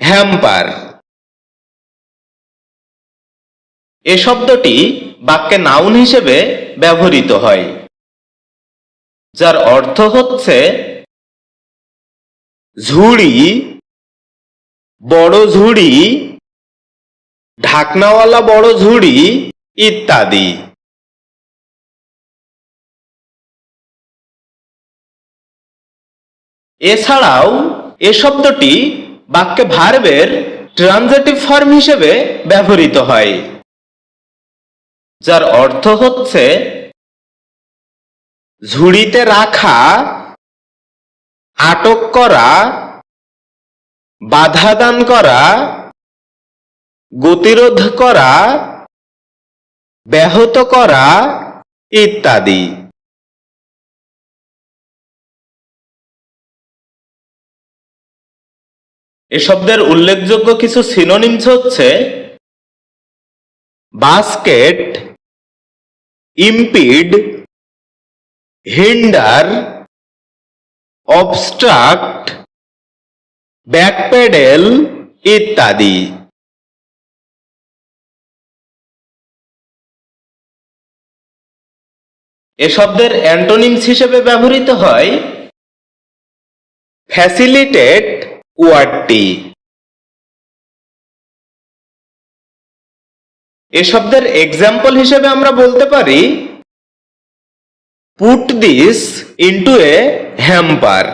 Hamper. এ শব্দটি বাক্যে noun হিসেবে ব্যবহৃত হয়, যার অর্থ হচ্ছে ঝুড়ি, বড় ঝুড়ি, ঢাকনাওয়ালা বড় ঝুড়ি ইত্যাদি। এছাড়াও এ শব্দটি বাক্যে ভার্বের ট্রানজেটিভ ফর্ম হিসেবে ব্যবহৃত হয়, যার অর্থ হচ্ছে ঝুড়িতে রাখা, আটক করা বাধা দান করা, গতিরোধ করা, ব্যাহত করা ইত্যাদি। এ শব্দের উল্লেখযোগ্য কিছু সিনোনিমস হচ্ছে basket impede hinder obstruct backpedal ইত্যাদি। এ শব্দের অ্যান্টোনিমস হিসেবে ব্যবহৃত হয় ফ্যাসিলিটেট ওয়ার্ডটি এ শব্দের এক্সাম্পল হিসেবে আমরা বলতে পারি put this into a hamper